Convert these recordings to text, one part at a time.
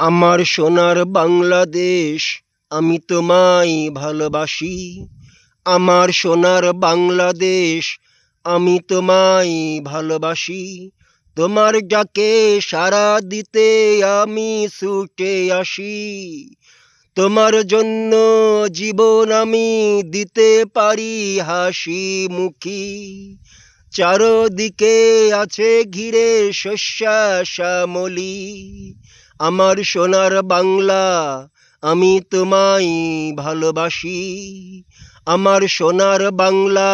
আমার সোনার বাংলাদেশ, আমি তোমায় ভালোবাসি। আমার সোনার বাংলাদেশ, আমি তোমায় ভালোবাসি। তোমার যাকে সারা দিতে আমি ছুটে আসি। তোমার জন্য জীবন আমি দিতে পারি হাসি মুখী। চারদিকে আছে ঘিরে শস্যা, শ্যামলি। আমার সোনার বাংলা, আমি তোমায় ভালোবাসি। আমার সোনার বাংলা,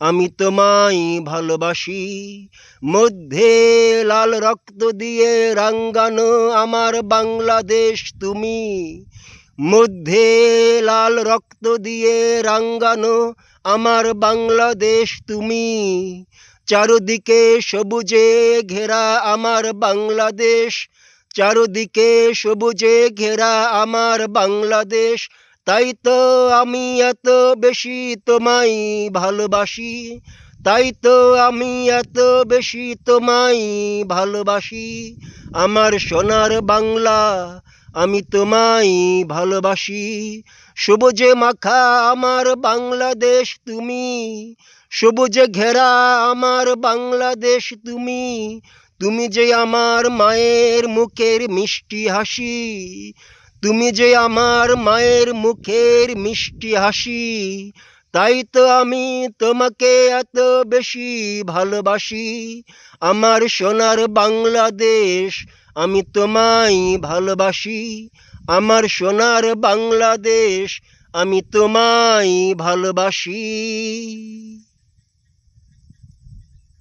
আমি তোমায় ভালোবাসি। মধ্যে লাল রক্ত দিয়ে রাঙ্গানো আমার বাংলাদেশ তুমি। মধ্যে লাল রক্ত দিয়ে রাঙ্গানো আমার বাংলাদেশ তুমি। চারদিকে সবুজে ঘেরা আমার বাংলাদেশ চারদিকে সবুজে ঘেরা আমার বাংলাদেশ। তাই তো আমি এত বেশি তোমায় ভালোবাসি। তাই তো আমি এত বেশি তোমায় ভালোবাসি। আমার সোনার বাংলা আমি তোমায় ভালোবাসি। সবুজে মাখা আমার বাংলাদেশ তুমি। সবুজে ঘেরা আমার বাংলাদেশ তুমি তুমি যে আমার মায়ের মুখের মিষ্টি হাসি, তুমি যে আমার মায়ের মুখের মিষ্টি হাসি, তাই তো আমি তোমাকে এত বেশি ভালোবাসি। আমার সোনার বাংলাদেশ আমি তোমায় ভালোবাসি, আমার সোনার বাংলাদেশ আমি তোমায় ভালোবাসি।